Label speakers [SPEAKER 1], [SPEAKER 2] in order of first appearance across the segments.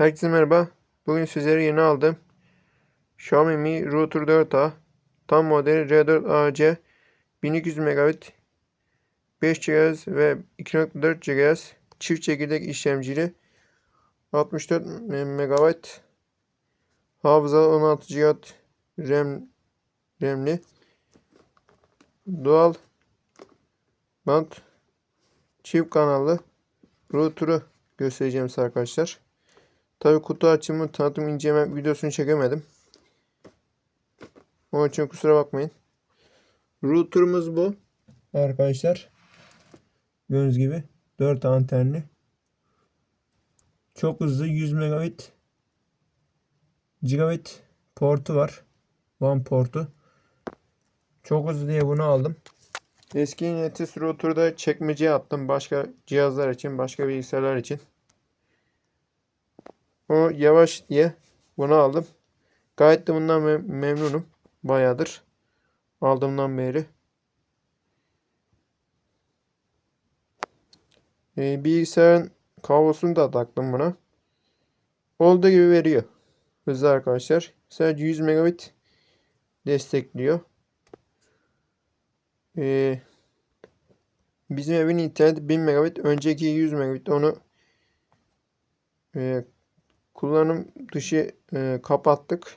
[SPEAKER 1] Herkese merhaba. Bugün sizlere yeni aldım. Xiaomi Mi Router 4A tam modeli R4AC 1200 megabit 5 GHz ve 2.4 GHz çift çekirdek işlemcili 64 megabayt hafızalı 16 GB RAM RAM'li doğal bant çift kanallı router'ı göstereceğim size arkadaşlar. Tabi kutu açımı tanıtım inceleme videosunu çekemedim. Onun için kusura bakmayın. Router'ımız bu. Arkadaşlar. Gördüğünüz gibi 4 antenli. Çok hızlı 100 megabit gigabit portu var. One portu. Çok hızlı diye bunu aldım. Eski Netis router'da çekmeceye attım. Başka cihazlar için, başka bilgisayarlar için. O yavaş diye bunu aldım. Gayet de bundan mem memnunum. Bayağıdır. Aldığımdan beri. Ee, bilgisayarın kablosunu da taktım buna. Olduğu gibi veriyor. Hızlı arkadaşlar. Sadece 100 megabit destekliyor. Ee, bizim evin interneti 1000 megabit. Önceki 100 megabit. Onu e, kullanım dışı e, kapattık.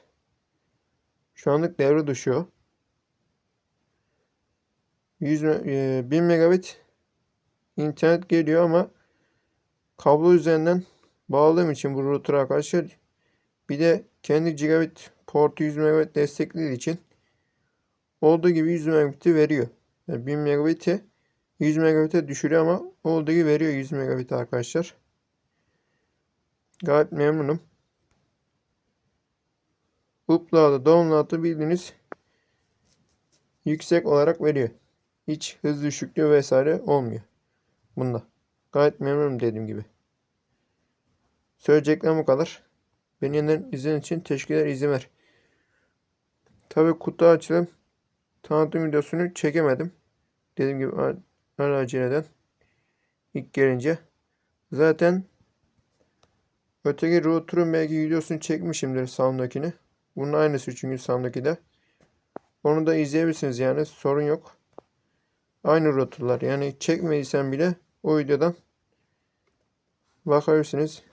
[SPEAKER 1] Şu anlık devre dışı o. 100 e, 1000 megabit internet geliyor ama kablo üzerinden bağladığım için bu router arkadaşlar bir de kendi gigabit portu 100 megabit desteklediği için olduğu gibi 100 megabit'i veriyor. Yani 1000 megabit'i 100 megabit'e düşürüyor ama olduğu gibi veriyor 100 megabit arkadaşlar. Gayet memnunum. Upload'ı, download'ı bildiğiniz yüksek olarak veriyor. Hiç hız düşüklüğü vesaire olmuyor. Bunda. Gayet memnunum dediğim gibi. Söyleyeceklerim bu kadar. Beni yeniden izlediğin için teşekkürler izin ver. Tabi kutu açılım tanıtım videosunu çekemedim. Dediğim gibi ara aceleden ilk gelince. Zaten öteki router'ın belki videosunu çekmişimdir sound'dakini. Bunun aynısı çünkü sound'daki de. Onu da izleyebilirsiniz yani sorun yok. Aynı router'lar yani çekmediysen bile o videodan bakabilirsiniz.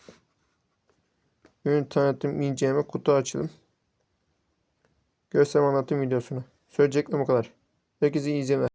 [SPEAKER 1] Ürün tanıtım, inceleme, kutu açılım. Gösterme anlatım videosunu. Söyleyeceklerim o kadar. Herkese iyi izlemeler.